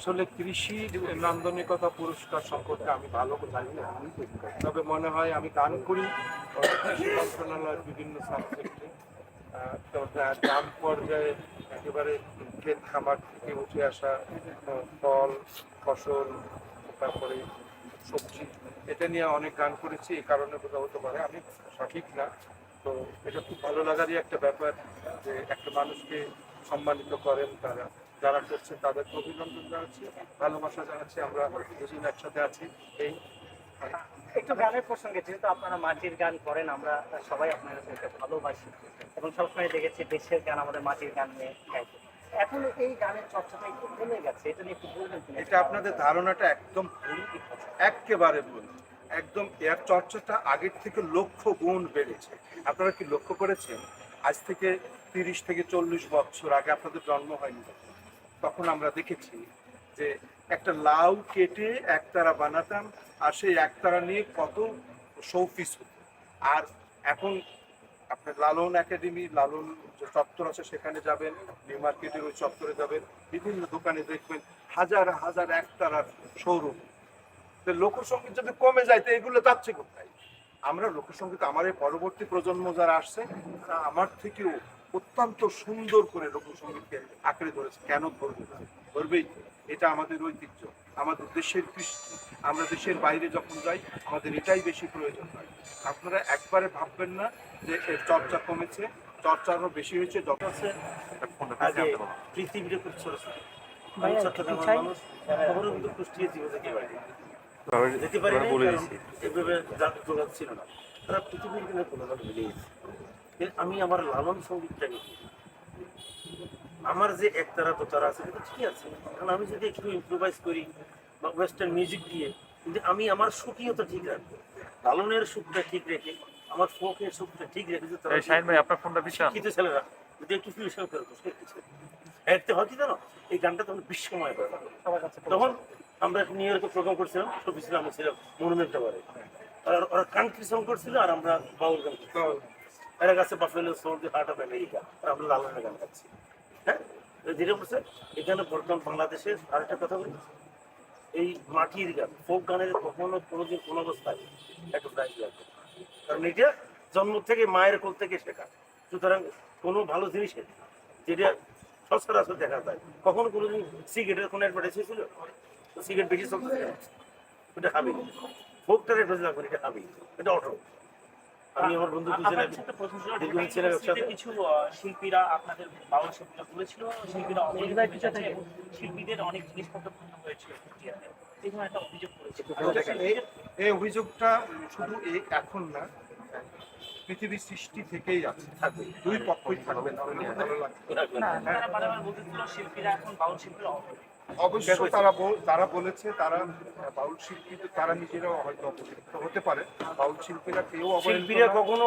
আসলে কৃষি নান্দনিকতা পুরস্কার সম্পর্কে আমি ভালো জানি না তবে মনে হয় আমি গান করি কৃষি মন্ত্রণালয়ের বিভিন্ন সাবজেক্টে তো গ্রাম পর্যায়ে একেবারে ক্ষেত খামার থেকে উঠে আসা ফল, ফসল, তারপরে সবজি, এটা নিয়ে অনেক গান করেছি এই কারণে বোধহয় হতে পারে। আমি সঠিক না, তো এটা খুব ভালো লাগারই একটা ব্যাপার যে একটা মানুষকে সম্মানিত করেন তারা। যারা করছে তাদেরকে অভিনন্দন জানাচ্ছি। ভালোবাসা জানাচ্ছি। আমরা দুজন একসাথে আছি। এই একটু গানের প্রসঙ্গে যেহেতু আপনারা মাটির গান করেন আমরা সবাই আপনাদেরকে ভালোবাসি এবং সবসময় দেখেছি দেশের গান আমাদের মাটির গান নিয়ে গাইতে এখন এই গানের চর্চাটা একটু কমে গেছে এটা নিয়ে একটু বলবেন এটা আপনাদের ধারণাটা একদম ভুল। একেবারে ভুল। একদম এর চর্চাটা আগের থেকে লক্ষ গুণ বেড়েছে। আপনারা কি লক্ষ্য করেছেন? আজ থেকে তিরিশ থেকে চল্লিশ বছর আগে আপনাদের জন্ম হয়নি। তখন। আমরা দেখেছি যে একটা লাউ কেটে একতারা বানাতাম আর সেই একতারা নিয়ে কত শৌপিস হতো আর এখন আপনার লালন একাডেমি, লালন যে চত্বর আছে সেখানে যাবেন, নিউ মার্কেটের ওই চত্বরে যাবেন, বিভিন্ন দোকানে দেখবেন হাজার হাজার একতারার শোরুম তো লোকসঙ্গীত যদি কমে যায়, তো এগুলো যাচ্ছে কোথায় আমরা লোকসঙ্গীত আমার এই পরবর্তী প্রজন্ম যারা আসছে, তারা আমার থেকেও অত্যন্ত সুন্দর করে লোকসঙ্গীতকে আঁকড়ে ধরেছে। কেন ধরবে না? ধরবেই এটা আমাদের ঐতিহ্য আমাদের দেশের কৃষ্টি। আমরা দেশের বাইরে যখন যাই আমাদের এটাই বেশি প্রয়োজন হয়। আপনারা একবারে ভাববেন না যে এর চর্চা কমেছে চর্চা আরও বেশি হয়েছে যত আগে পৃথিবীর খুব ছোট। মানুষ কিন্তু কুষ্টিয়া জীবন যেতে পারি যেতে পারি না কারণ এভাবে যোগাযোগ ছিল না। তারা পৃথিবীর কিন্তু কোনো ভাবে মিলে গেছে কিন্তু আমি আমার লালন সঙ্গীতটাকে আমার যে একতারা তো তারা আছে কিন্তু ঠিক আছে। কারণ আমি যদি একটু ইম্প্রোভাইজ করি বা ওয়েস্টার্ন মিউজিক দিয়ে কিন্তু আমি আমার সুখীয়তা ঠিক রাখব। লালনের সুখটা ঠিক রেখে আমার ফোকের সুখটা ঠিক রেখে যে তারা এই শাহিন ভাই আপনার ফোনটা পিছান শিক্ষিত ছেলেরা যদি একটু ফিউশন করে তো সে এতে হয় কি জানো? এই গানটা তখন বিশ্বময় হয়ে তখন আমরা নিউ ইয়র্কে প্রোগ্রাম করছিলাম ছিলাম আমি ছিলাম মনুমেন্ট টাওয়ারে আর ওরা কান্ট্রি সং করছিল আর আমরা বাউল গান করছিলাম। কাছে আমেরিকা লালনের গান হ্যাঁ? বলছে, এখানে বর্তমান বাংলাদেশের আরেকটা কথা বলি। এই মাটির গান, ফোক গানের কখনো কোনোদিন কোনো অবস্থায় একটা প্রাইজ লাগবে কারণ এটা জন্ম থেকে মায়ের কোল থেকে শেখা। সুতরাং কোনো ভালো জিনিসের যেটা সচরাচর দেখা যায়, কখনো কোনোদিন সিগারেটের কোনো অ্যাডভার্টাইজ হয়েছিল? সিগারেট বেশি চলতেছে কেন? ওটা খাবি। ফোকটার অ্যাডভার্টাইজ লাগবে এটা খাবি। এটা অটো। আমি আমার বন্ধু দুজনে সাথে প্রথম ছিল একসাথে। কিছু আহ, শিল্পীরা আপনাদের বাউল শিল্পীরা বলেছিল শিল্পীরা অনেক শিল্পীদের অনেক জিনিসপত্র পূর্ণ হয়েছিল। এই ধরনের একটা অভিযোগ করেছিল এই- এই অভিযোগটা শুধু এই এখন না পৃথিবীর সৃষ্টি থেকেই আছে থাকবে। দুই পক্ষই থাকবে অবশ্যই তারা তারা বলেছে তারা বাউল শিল্পী তারা নিজেরাও হয়তো অপযুক্ত হতে পারে। বাউল শিল্পীরা কেউ শিল্পীরা কখনো।